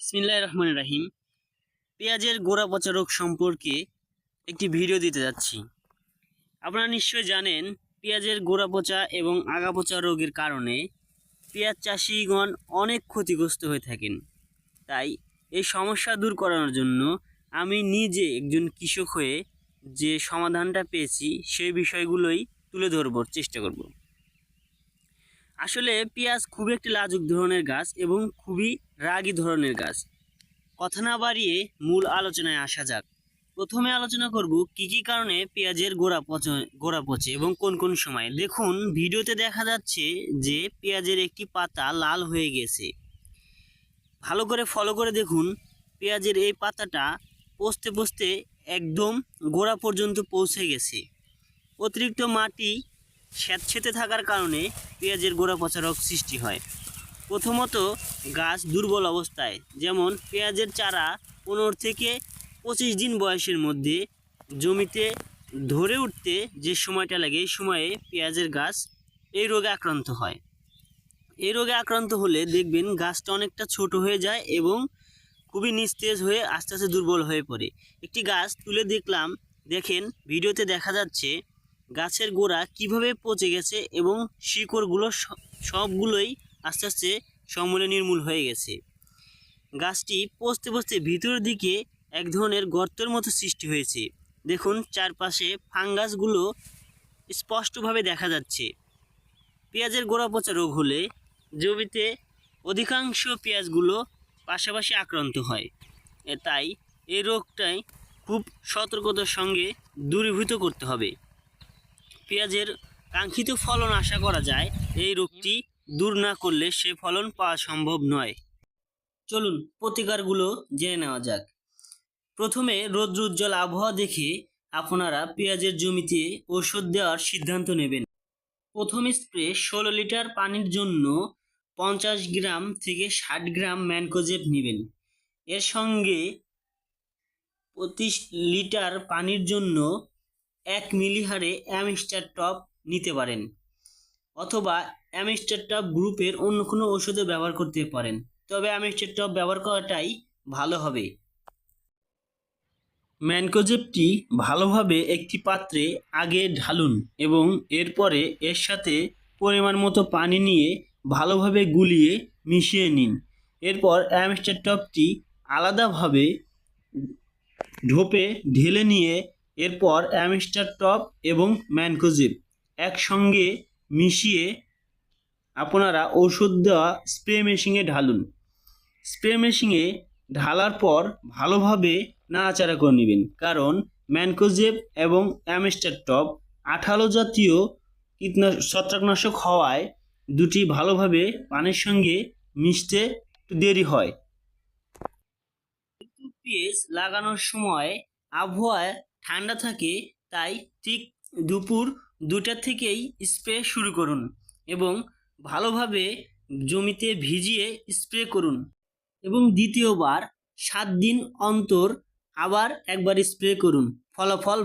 বিসমিল্লাহির রহমানির রাহিম। পেঁয়াজের গোড়া পচা রোগ সম্পর্কে একটি ভিডিও দিতে যাচ্ছি। আপনারা নিশ্চয়ই জানেন, পেঁয়াজের গোড়া পচা এবং আগা পচা রোগের কারণে পেঁয়াজ চাষিগণ অনেক ক্ষতিগ্রস্ত হয়ে থাকেন। তাই এই সমস্যা দূর করানোর জন্য আমি নিজে একজন কৃষক হয়ে যে সমাধানটা পেয়েছি, সেই বিষয়গুলোই তুলে ধরবার চেষ্টা করব। আসলে পেঁয়াজ খুব একটি লাজুক ধরনের গাছ এবং খুবই রাগী ধরনের গাছ। কথা না বাড়িয়ে মূল আলোচনায় আসা যাক। প্রথমে আলোচনা করব কি কি কারণে পেঁয়াজের গোড়া পচে গোড়া পচে এবং কোন কোন সময়। দেখুন, ভিডিওতে দেখা যাচ্ছে যে পেঁয়াজের একটি পাতা লাল হয়ে গেছে। ভালো করে ফলো করে দেখুন, পেঁয়াজের এই পাতাটা পচতে পচতে একদম গোড়া পর্যন্ত পৌঁছে গেছে। অতিরিক্ত মাটি স্যাঁতসেঁতে থাকার কারণে পেঁয়াজের গোড়া পচা রোগ সৃষ্টি হয়। প্রথমত, গাছ দুর্বল অবস্থায়, যেমন পেঁয়াজের চারা পনেরো থেকে পঁচিশ দিন বয়সের মধ্যে জমিতে ধরে উঠতে যে সময়টা লাগে, এই সময়ে পেঁয়াজের গাছ এই রোগে আক্রান্ত হয়। এই রোগে আক্রান্ত হলে দেখবেন গাছটা অনেকটা ছোট হয়ে যায় এবং খুবই নিস্তেজ হয়ে আস্তে আস্তে দুর্বল হয়ে পড়ে। একটি গাছ তুলে দেখলাম, দেখেন, ভিডিওতে দেখা যাচ্ছে গাছের গোড়া কীভাবে পচে গেছে এবং শিকড়গুলো সবগুলোই আস্তে আস্তে সমূলে নির্মূল হয়ে গেছে। গাছটি পচতে পচতে ভিতরের দিকে এক ধরনের গর্তের মতো সৃষ্টি হয়েছে। দেখুন, চারপাশে ফাঙ্গাসগুলো স্পষ্টভাবে দেখা যাচ্ছে। পেঁয়াজের গোড়া পচা রোগ হলে জমিতে অধিকাংশ পেঁয়াজগুলো পাশাপাশি আক্রান্ত হয়। তাই এই রোগটাই খুব সতর্কতার সঙ্গে দূরীভূত করতে হবে। পেঁয়াজের কাঙ্ক্ষিত ফলন আশা করা যায়, এই রোগটি দূর না করলে সে ফলন পাওয়া সম্ভব নয়। চলুন প্রতিকারগুলো জেনে নেওয়া যাক। প্রথমে রৌদ্র উজ্জ্বল আবহাওয়া দেখে আপনারা পেঁয়াজের জমিতে ওষুধ দেওয়ার সিদ্ধান্ত নেবেন। প্রথম স্প্রে ষোলো লিটার পানির জন্য পঞ্চাশ গ্রাম থেকে ষাট গ্রাম ম্যানকোজেব নেবেন। এর সঙ্গে পঁচিশ লিটার পানির জন্য এক মিলি হারে অ্যামিস্টার টপ নিতে পারেন অথবা অ্যামিস্টার টপ গ্রুপের অন্য কোনো ওষুধও ব্যবহার করতে পারেন। তবে অ্যামিস্টার টপ ব্যবহার করাটাই ভালো হবে। ম্যানকোজেবটি ভালোভাবে একটি পাত্রে আগে ঢালুন এবং এরপরে এর সাথে পরিমাণ মতো পানি নিয়ে ভালোভাবে গুলিয়ে মিশিয়ে নিন। এরপর অ্যামিস্টার টপটি আলাদাভাবে ঢোপে ঢেলে নিয়ে এরপর অ্যামিস্টার টপ এবং ম্যানকোজেব একসঙ্গে মিশিয়ে আপনারা ওষুধ দেওয়া স্প্রে মেশিনে ঢালুন। স্প্রে মেশিনে ঢালার পর ভালোভাবে নাড়াচাড়া করে নেবেন। কারণ ম্যানকোজেব এবং অ্যামিস্টার টপ আঠালো জাতীয় কীটনাশক ছত্রাকনাশক হওয়ায় দুটি ভালোভাবে পানির সঙ্গে মিশতে দেরি হয়। পিএস লাগানোর সময় আবহাওয়া ঠান্ডা থাকে, তাই ঠিক দুপুর দুটা থেকেই স্প্রে শুরু করুন এবং ভালোভাবে জমিতে ভিজিয়ে স্প্রে করুন। এবং দ্বিতীয়বার সাত দিন অন্তর আবার একবার স্প্রে করুন। ফলাফল